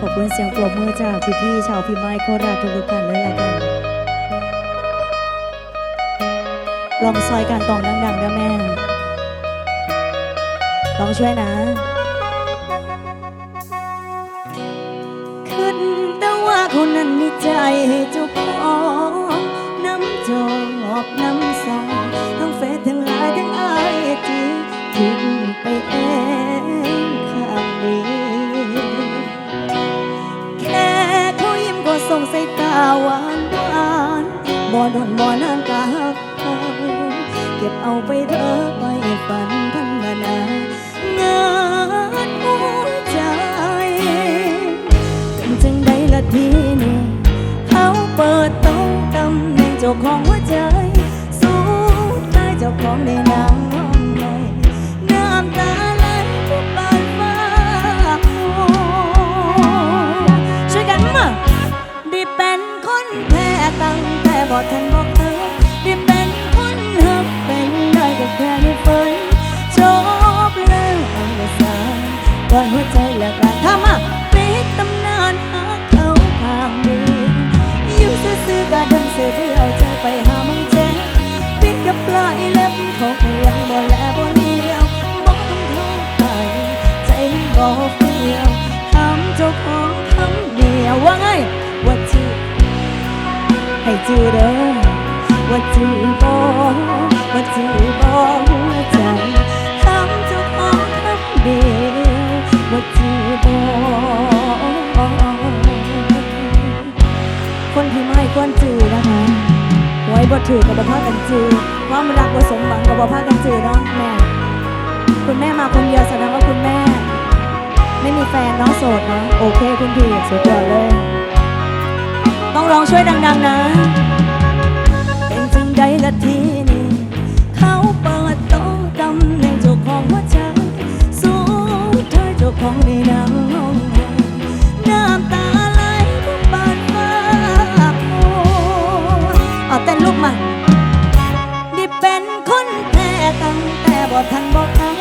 ขอบคุณเสียงปรบมือจากพี่ๆชาวพิมายโคราชทุกท่านเลยละกันลองซอยการตองดังๆนะแม่ลองช่วยนะขึ้นแต่ว่าคนนั้นมีใจให้เจ้าของ หวานหวานบ่โดนบ่นานกาหักเขาเก็บเอาไปเถอไปฝันพันนางานหัวใจเป็นจังใดละทีนี่เขาเปิดโต๊ะตำแหน่งเจ้าของหัวใจ สู้ได้เจ้าของในนาง เด้อว่าจือบ่ว่าจือบ่หัวใจทำเจ้าของคำเดียวว่าจือบ่คนที่ไม่ควรจือนะคะไว้บ่ถือกับบ่พากันจือความรักบ่สมหวังกับบ่พากันจือเนาะแม่คุณแม่มาคนเดียวแสดงว่าคุณแม่ ไม่มีแฟนเน้องโสดเนาะโอเคคุณพี่สุดยอดเลย ต้องร้องช่วยดัง ๆ นะ เป็นจังใดละทีนี้ เขาเปิดโต๊ะตำแหน่งเจ้าของหัวใจ สู้เธอเจ้าของในนางน้องน้ำตาไหลทุกบาดฟ้าโอ้เอาเต้นลูกมาได้เป็นคนแพ้ตั้งแต่บ่ทันบอกเข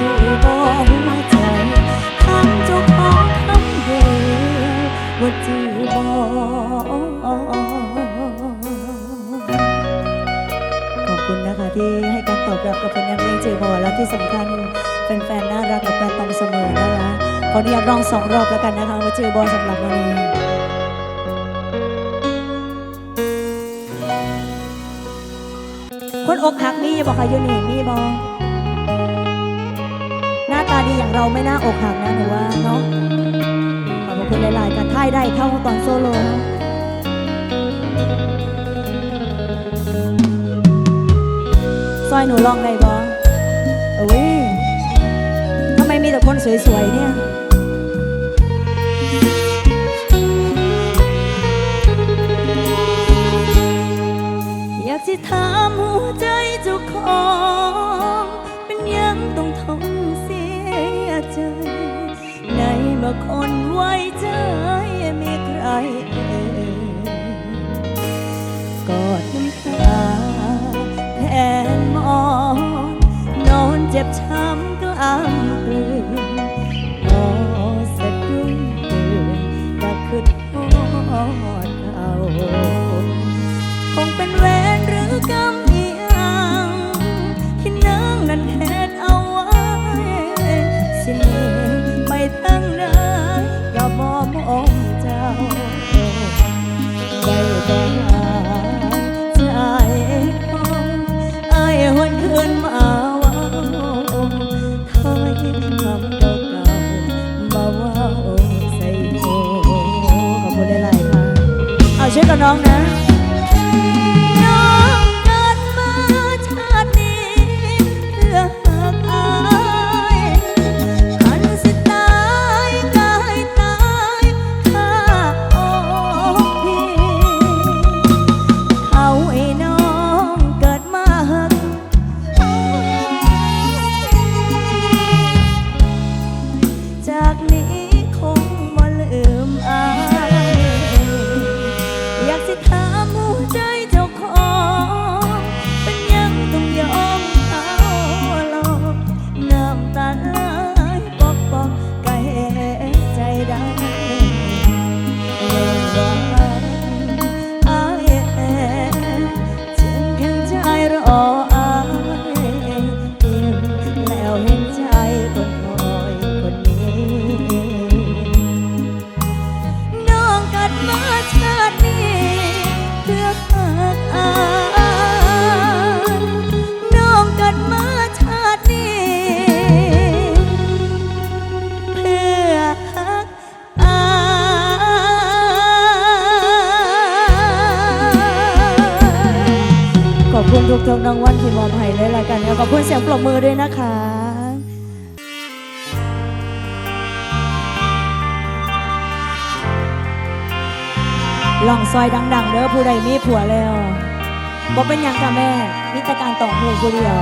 จือบ่หัวใจทำทุกคนคำเดียวว่าจือบ่ขอบคุณนะคะที่ให้การตอบรับกับผลงานเพลงจือพอและที่สำคัญแฟนๆน่ารักกับการตองเสมอนะคะขออนุญาตร้องสองรอบแล้วกันนะคะว่าจือบอสำหรับวันนี้คนอกหักมีบอกค่ะยูนี่มีบอหน้าตา ดีอย่างเราไม่น่าอกหักนะหนูว่าเนาะขอบคุณหลายๆการท่ายได้เท่าตอนโซโล่ซอยหนูลองได้บอเอ้ยทำไมมีแต่คนสวยๆเนี่ย ในเมื่อคนไว้ใจมีใคร ช่วยกับน้องนะ อบคุณเสียงปรบมือด้วยนะคะ ลองซอยดัง ๆเด้อผู้ใดมีผัวแล้วบ่เป็นยังค่ะแม่มิตรการต่อหูผู้เดียว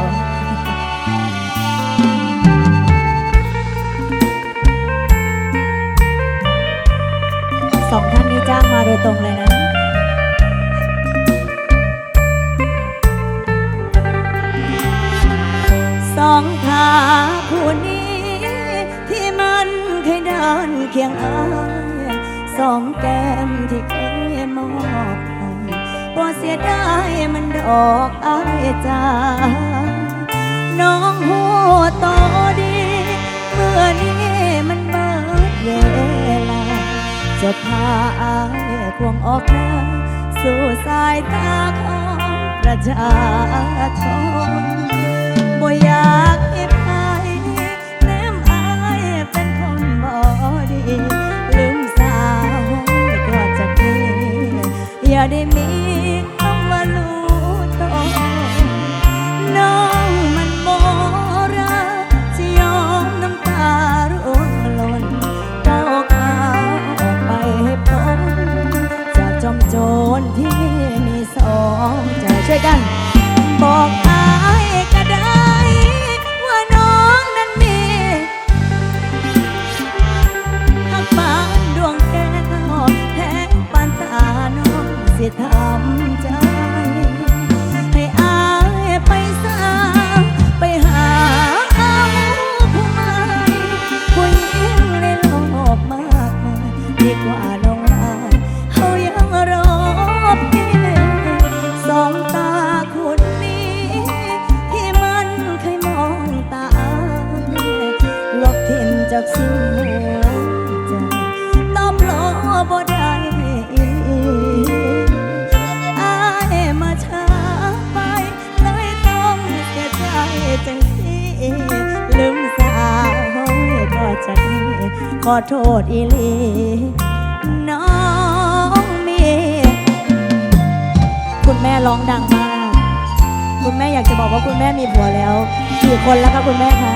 ายตาของประชาชนบ่อยากให้ใครแนมอายเป็นคนบ่ดี ลืมสาวก็จะดีอย่าได้มี ใจากสิ้นหัวใจตอบโลบ่ได้อีกอายมาช้าไป เลยต้องเสียใจจังสิลืมสาวก็จะดีขอโทษอีลีน้องมี คุณแม่ร้องดังมาก คุณแม่อยากจะบอกว่าคุณแม่มีผัวแล้วกี่คนแล้วคะคุณแม่คะ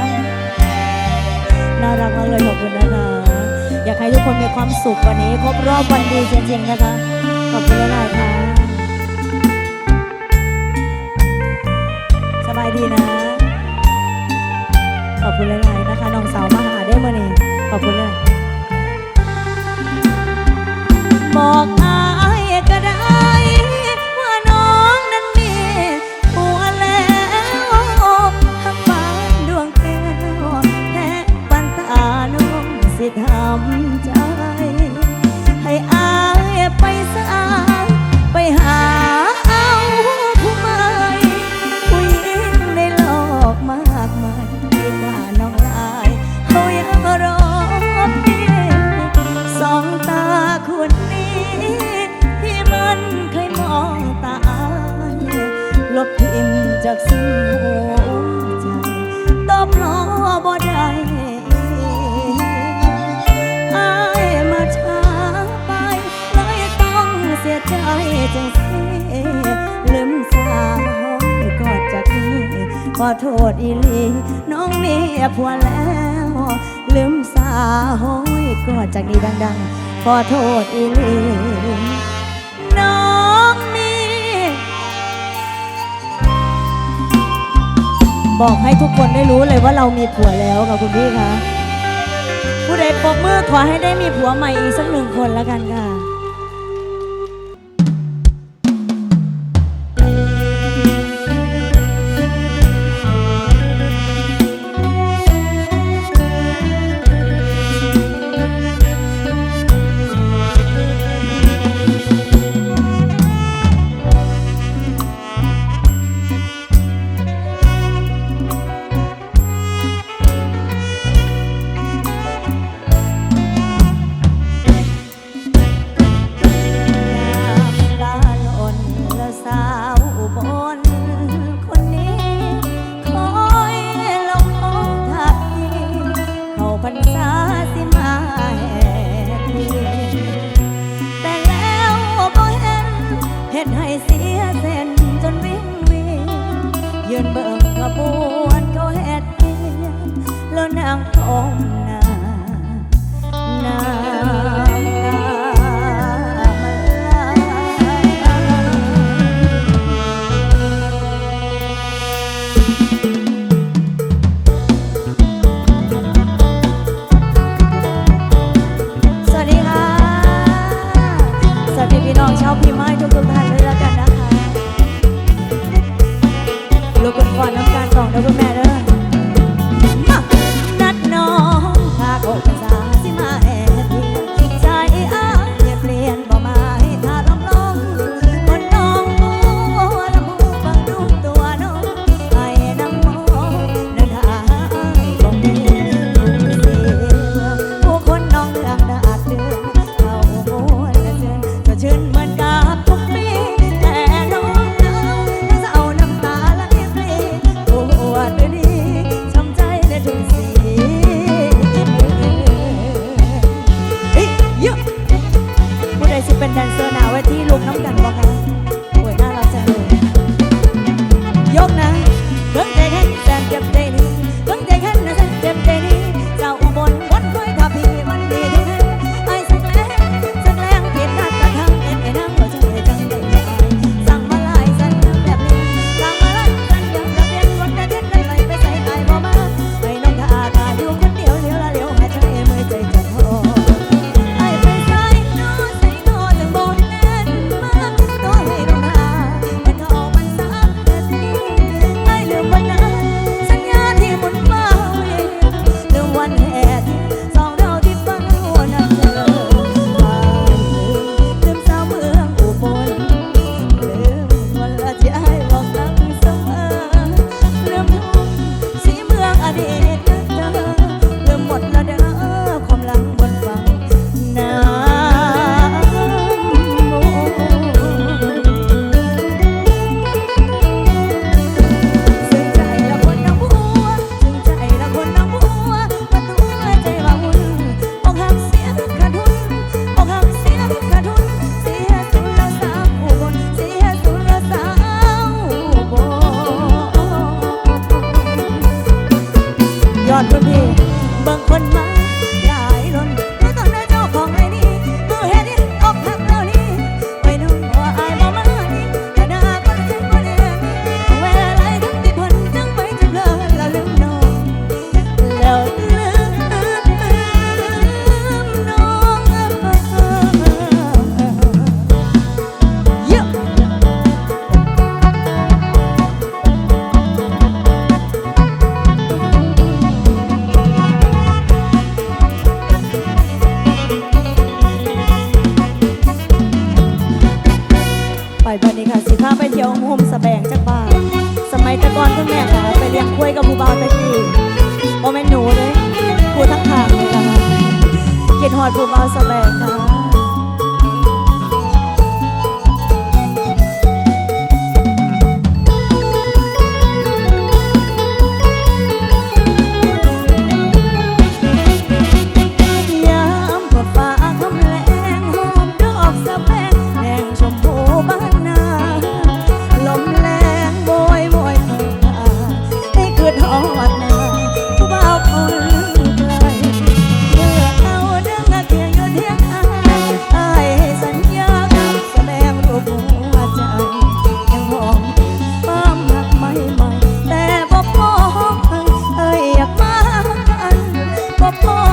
น่ารักมากเลยขอบคุณนะคะ อยากให้ทุกคนมีความสุขวันนี้ ครบรอบวันดีจริงๆนะคะ ขอบคุณหลายๆค่ะสบายดีนะ ขอบคุณหลายๆนะคะน้องสาวมาหาได้มื่อนี้ขอบคุณเลยบอกอา ลืมสาโห้ยกอดจากนี้ดังๆ ขอโทษอีลีน้องมีบอกให้ทุกคนได้รู้เลยว่าเรามีผัวแล้วค่ะคุณพี่คะผู้ใดปกมือขอให้ได้มีผัวใหม่อีกสักหนึ่งคนแล้วกันค่ะ นี้ค่ะสิพาไปเที่ยวโฮมสแบงจากบ้านสมัยตะกอนคุณแม่ค่ะไปเลี้ยงกล้วยกับผู้บ่าวตะกี้โอแม่หนูเลยผู้ทั้งทางเลยนะะเกียรติหอดผู้บ่าวสแบงค่ะ popô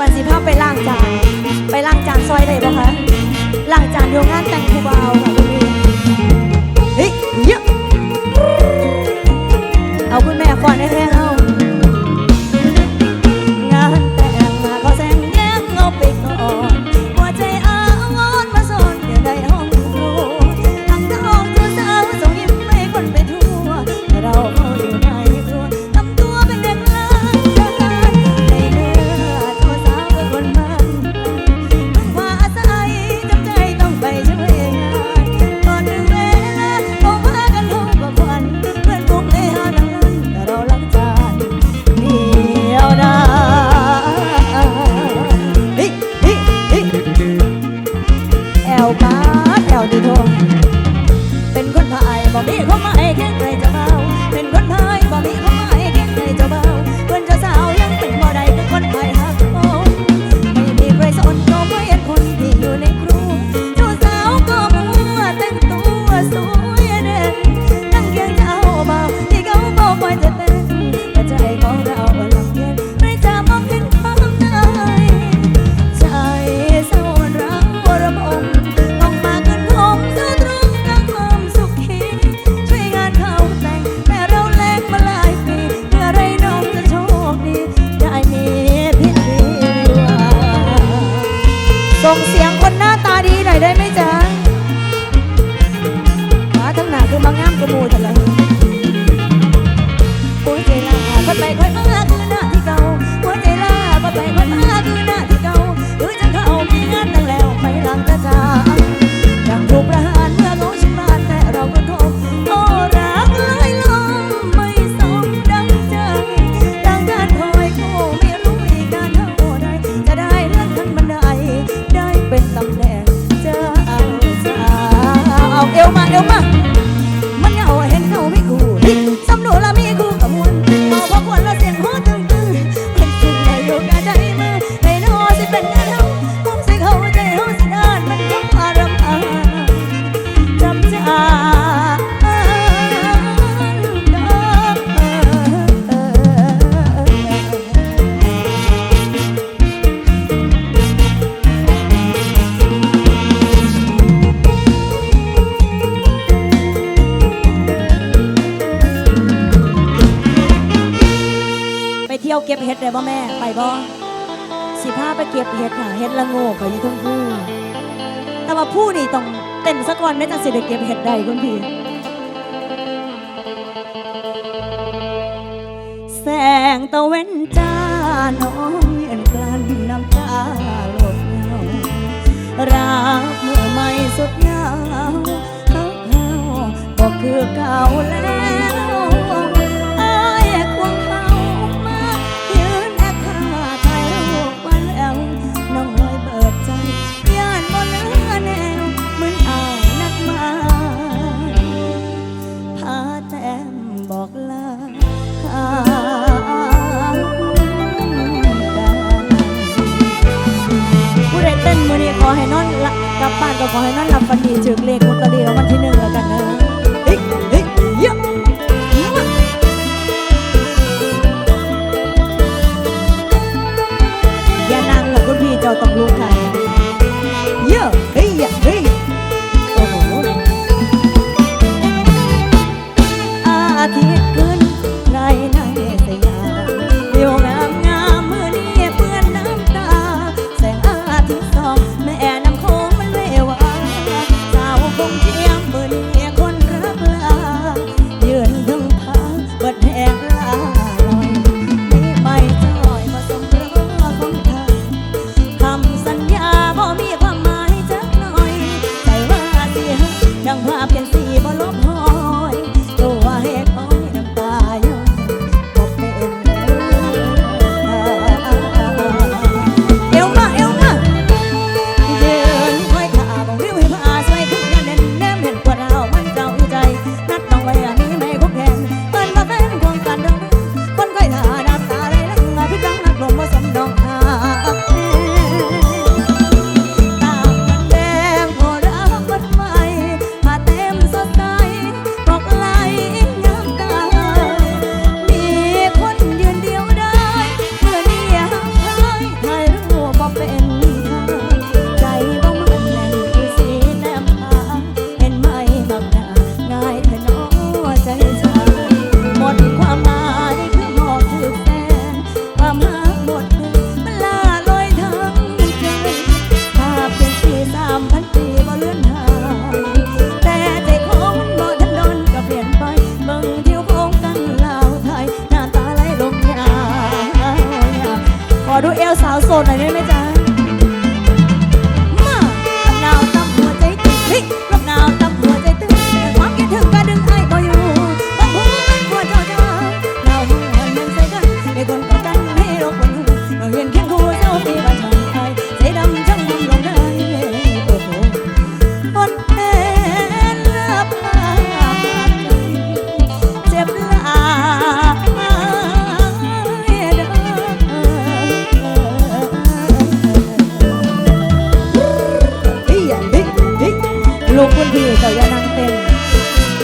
วันสิภาพไปล่างจาน ไปล่างจานซอยได้ปะคะล่างจานโยงงานแต่งผู้เบาค่ะ for. เก็บเห็ดได้บ่แม่ ไปบ่สิพาไปเก็บเห็ดค่ะเห็ดละโงกค่ะอยู่ทั้งคู่แต่ว่าผู้นี่ต้องเต้นสักวันแม่จังสิได้เก็บเห็ดได้คุณพี่แสงตะเวนจ้าน้องเย็นกลั้นน้ำตาหลบเงารักเมื่อไม่สุดเงาวเขาเขาก็คือเก่าแล้ว ลับบ้านก็ขอให้นอนหลับฝันดีเจอเลขมุตตะลีแล้ววันที่หนึ่งแล้วกันนะ ว่าเพียงสีบ่ลบ สดหน่อยได้ไหมจ๊ะ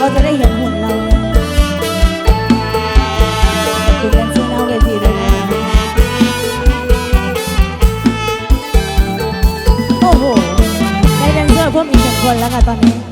เาจะได้เห็นหุ่นเราดูกันที่หน้าเวทีเลยโอ้โห ได้แดนเซอร์เพิ่มอีกหนึ่งคนแล้วค่ะตอนนี้